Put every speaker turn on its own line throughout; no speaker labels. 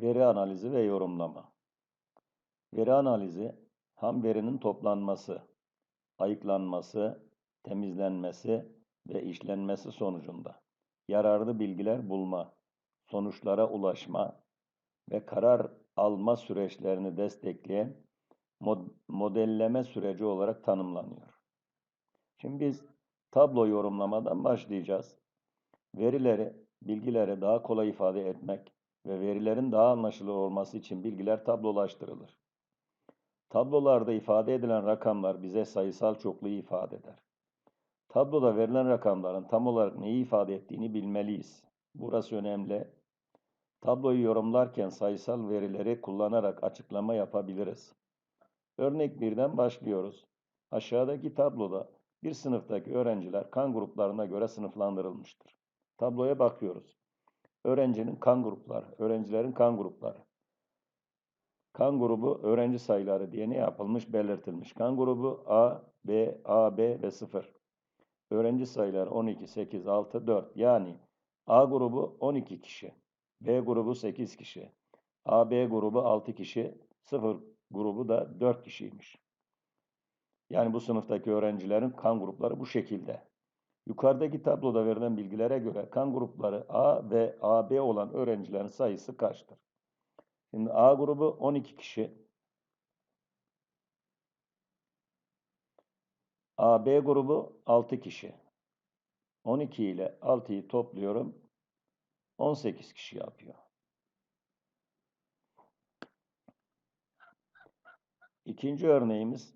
Veri analizi ve yorumlama. Veri analizi, ham verinin toplanması, ayıklanması, temizlenmesi ve işlenmesi sonucunda yararlı bilgiler bulma, sonuçlara ulaşma ve karar alma süreçlerini destekleyen modelleme süreci olarak tanımlanıyor. Şimdi biz tablo yorumlamadan başlayacağız. Verileri, bilgileri daha kolay ifade etmek ve verilerin daha anlaşılır olması için bilgiler tablolaştırılır. Tablolarda ifade edilen rakamlar bize sayısal çokluğu ifade eder. Tabloda verilen rakamların tam olarak neyi ifade ettiğini bilmeliyiz. Burası önemli. Tabloyu yorumlarken sayısal verileri kullanarak açıklama yapabiliriz. Örnek birden başlıyoruz. Aşağıdaki tabloda bir sınıftaki öğrenciler kan gruplarına göre sınıflandırılmıştır. Tabloya bakıyoruz. Öğrencinin kan grupları, öğrencilerin kan grupları. Kan grubu öğrenci sayıları diye ne yapılmış belirtilmiş. Kan grubu A, B, A, B ve 0. Öğrenci sayıları 12, 8, 6, 4. Yani A grubu 12 kişi. B grubu 8 kişi. AB grubu 6 kişi. 0 grubu da 4 kişiymiş. Yani bu sınıftaki öğrencilerin kan grupları bu şekilde. Yukarıdaki tabloda verilen bilgilere göre kan grupları A ve AB olan öğrencilerin sayısı kaçtır? Şimdi A grubu 12 kişi. AB grubu 6 kişi. 12 ile 6'yı topluyorum. 18 kişi yapıyor. İkinci örneğimiz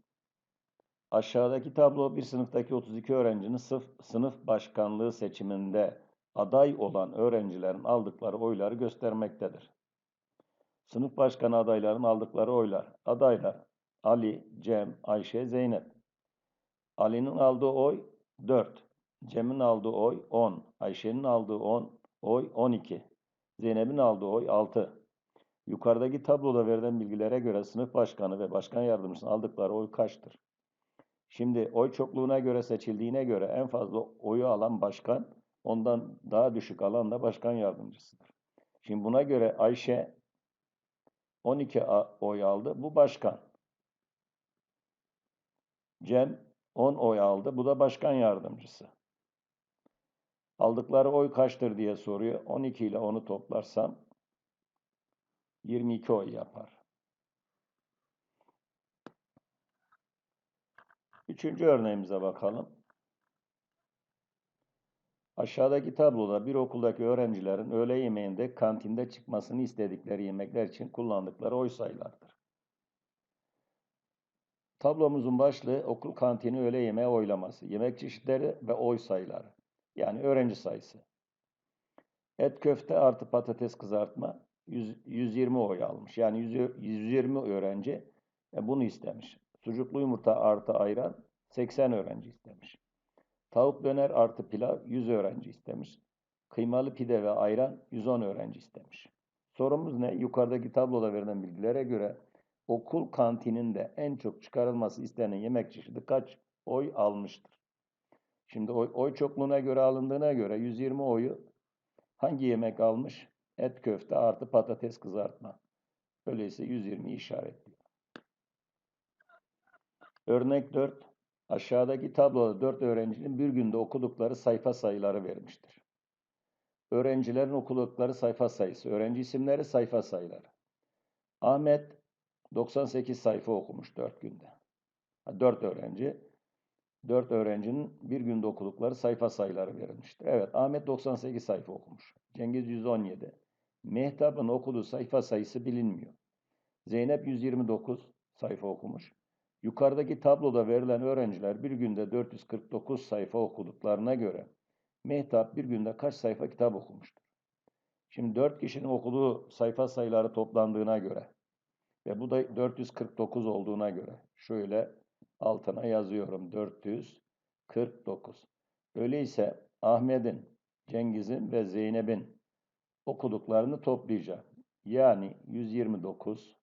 aşağıdaki tablo bir sınıftaki 32 öğrencinin sınıf, sınıf başkanlığı seçiminde aday olan öğrencilerin aldıkları oyları göstermektedir. Sınıf başkanı adayların aldıkları oylar. Adaylar Ali, Cem, Ayşe, Zeynep. Ali'nin aldığı oy 4. Cem'in aldığı oy 10. Ayşe'nin aldığı 10, oy 12. Zeynep'in aldığı oy 6. Yukarıdaki tabloda verilen bilgilere göre sınıf başkanı ve başkan yardımcısının aldıkları oy kaçtır? Şimdi oy çokluğuna göre seçildiğine göre en fazla oyu alan başkan, ondan daha düşük alan da başkan yardımcısıdır. Şimdi buna göre Ayşe 12 oy aldı. Bu başkan. Cem 10 oy aldı. Bu da başkan yardımcısı. Aldıkları oy kaçtır diye soruyor. 12 ile 10'u toplarsam 22 oy yapar. Üçüncü örneğimize bakalım. Aşağıdaki tabloda bir okuldaki öğrencilerin öğle yemeğinde kantinde çıkmasını istedikleri yemekler için kullandıkları oy sayılardır. Tablomuzun başlığı okul kantini öğle yemeği oylaması, yemek çeşitleri ve oy sayıları. Yani öğrenci sayısı. Et köfte artı patates kızartma 100, 120 oy almış. Yani 100, 120 öğrenci e, bunu istemiş. Sucuklu yumurta artı ayran 80 öğrenci istemiş. Tavuk döner artı pilav 100 öğrenci istemiş. Kıymalı pide ve ayran 110 öğrenci istemiş. Sorumuz ne? Yukarıdaki tabloda verilen bilgilere göre okul kantininde en çok çıkarılması istenen yemek çeşidi kaç oy almıştır? Şimdi oy, oy çokluğuna göre alındığına göre 120 oyu hangi yemek almış? Et köfte artı patates kızartma. Öyleyse 120 işaretliyor. Örnek 4. Aşağıdaki tabloda 4 öğrencinin bir günde okudukları sayfa sayıları vermiştir. Öğrencilerin okudukları sayfa sayısı, öğrenci isimleri, sayfa sayıları. Ahmet 98 sayfa okumuş 4 günde. 4 öğrenci, 4 öğrencinin bir günde okudukları sayfa sayıları verilmiştir. Evet, Ahmet 98 sayfa okumuş. Cengiz 117. Mehtap'ın okuduğu sayfa sayısı bilinmiyor. Zeynep 129 sayfa okumuş. Yukarıdaki tabloda verilen öğrenciler bir günde 449 sayfa okuduklarına göre Mehtap bir günde kaç sayfa kitap okumuştur? Şimdi 4 kişinin okuduğu sayfa sayıları toplandığına göre ve bu da 449 olduğuna göre şöyle altına yazıyorum 449. Öyleyse Ahmet'in, Cengiz'in ve Zeynep'in okuduklarını toplayacağım. Yani 129,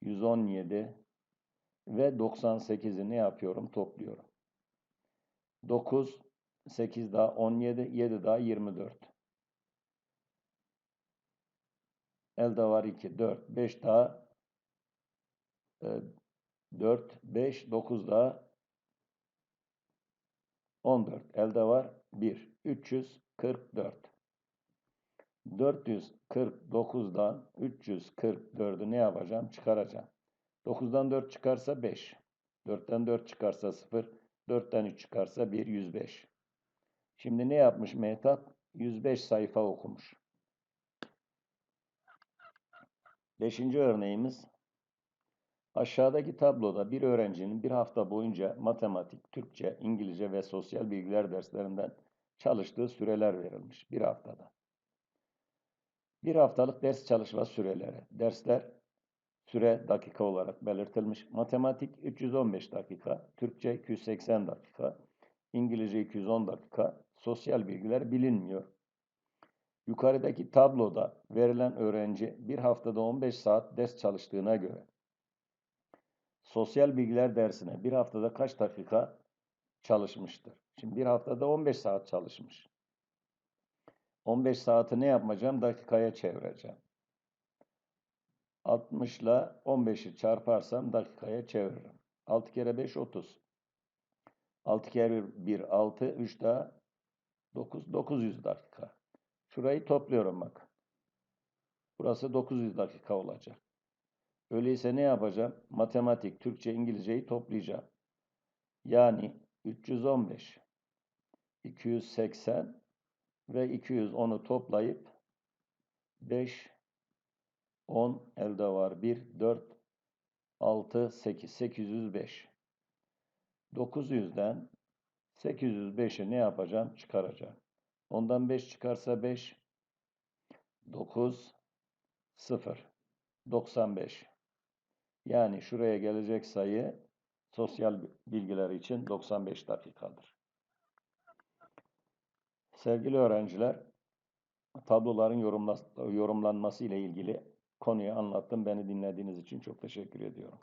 117, ve 98'i ne yapıyorum? Topluyorum. 9, 8 daha 17, 7 daha 24. Elde var 2, 4, 5 daha e, 4, 5, 9 daha 14. Elde var 1. 344. 449'dan 344'ü ne yapacağım? Çıkaracağım. 9'dan 4 çıkarsa 5. 4'ten 4 çıkarsa 0. 4'ten 3 çıkarsa 1. 105. Şimdi ne yapmış Mehtap? 105 sayfa okumuş. Beşinci örneğimiz. Aşağıdaki tabloda bir öğrencinin bir hafta boyunca matematik, Türkçe, İngilizce ve sosyal bilgiler derslerinden çalıştığı süreler verilmiş bir haftada. Bir haftalık ders çalışma süreleri. Dersler süre dakika olarak belirtilmiş. Matematik 315 dakika, Türkçe 280 dakika, İngilizce 210 dakika, sosyal bilgiler bilinmiyor. Yukarıdaki tabloda verilen öğrenci bir haftada 15 saat ders çalıştığına göre sosyal bilgiler dersine bir haftada kaç dakika çalışmıştır? Şimdi bir haftada 15 saat çalışmış. 15 saati ne yapacağım? Dakikaya çevireceğim. 60 ile 15'i çarparsam dakikaya çeviririm. 6 kere 5 30. 6 kere 1 6, 3 daha 9, 900 dakika. Şurayı topluyorum bak. Burası 900 dakika olacak. Öyleyse ne yapacağım? Matematik, Türkçe, İngilizceyi toplayacağım. Yani 315, 280 ve 210'u toplayıp 5, 10 elde var. 1, 4, 6, 8, 805. 900'den 805'i ne yapacağım? Çıkaracağım. Ondan 5 çıkarsa 5, 9, 0, 95. Yani şuraya gelecek sayı sosyal bilgiler için 95 dakikadır. Sevgili öğrenciler, tabloların yorumlanması ile ilgili konuyu anlattım. Beni dinlediğiniz için çok teşekkür ediyorum.